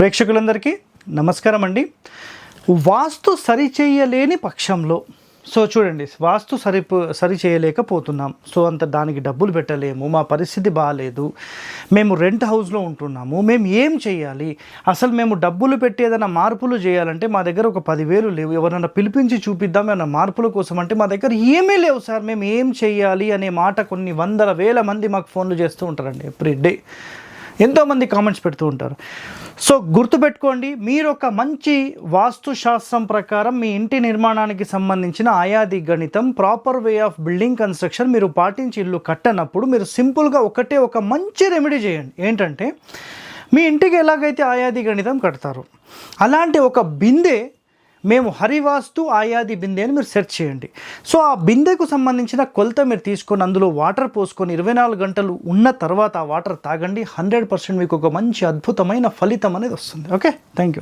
ప్రేక్షకులందరికీ నమస్కారం అండి. వాస్తు సరిచేయలేని పక్షంలో సో చూడండి వాస్తు సరి సరి చేయలేకపోతున్నాం సో అంత దానికి డబ్బులు పెట్టలేము మా పరిస్థితి బాగాలేదు మేము రెంట్ హౌస్లో ఉంటున్నాము మేము ఏం చేయాలి? అసలు మేము డబ్బులు పెట్టి ఏదైనా మార్పులు చేయాలంటే మా దగ్గర ఒక పదివేలు లేవు. ఎవరైనా పిలిపించి చూపిద్దాం ఏమైనా మార్పుల కోసం అంటే మా దగ్గర ఏమీ లేవు సార్. మేము ఏం చేయాలి అనే మాట కొన్ని వందల వేల మంది మాకు ఫోన్లు చేస్తూ ఉంటారండి ఎవ్రీ డే. ఎంతోమంది కామెంట్స్ పెడుతూ ఉంటారు. సో గుర్తుపెట్టుకోండి మీరు ఒక మంచి వాస్తు శాస్త్రం ప్రకారం మీ ఇంటి నిర్మాణానికి సంబంధించిన ఆయాది గణితం proper way of building construction మీరు పాటించి ఇల్లు కట్టనప్పుడు మీరు సింపుల్గా ఒకటే ఒక మంచి రెమెడీ చేయండి. ఏంటంటే మీ ఇంటికి ఎలాగైతే ఆయాది గణితం కడతారు అలాంటి ఒక బిందె మేము హరివాస్తు ఆయాది బిందె అని మీరు సెర్చ్ చేయండి. సో ఆ బిందెకు సంబంధించిన కొలత మీరు తీసుకొని అందులో వాటర్ పోసుకొని ఇరవై నాలుగు గంటలు ఉన్న తర్వాత ఆ వాటర్ తాగండి. హండ్రెడ్ పర్సెంట్ మీకు ఒక మంచి అద్భుతమైన ఫలితం అనేది వస్తుంది. ఓకే? Thank you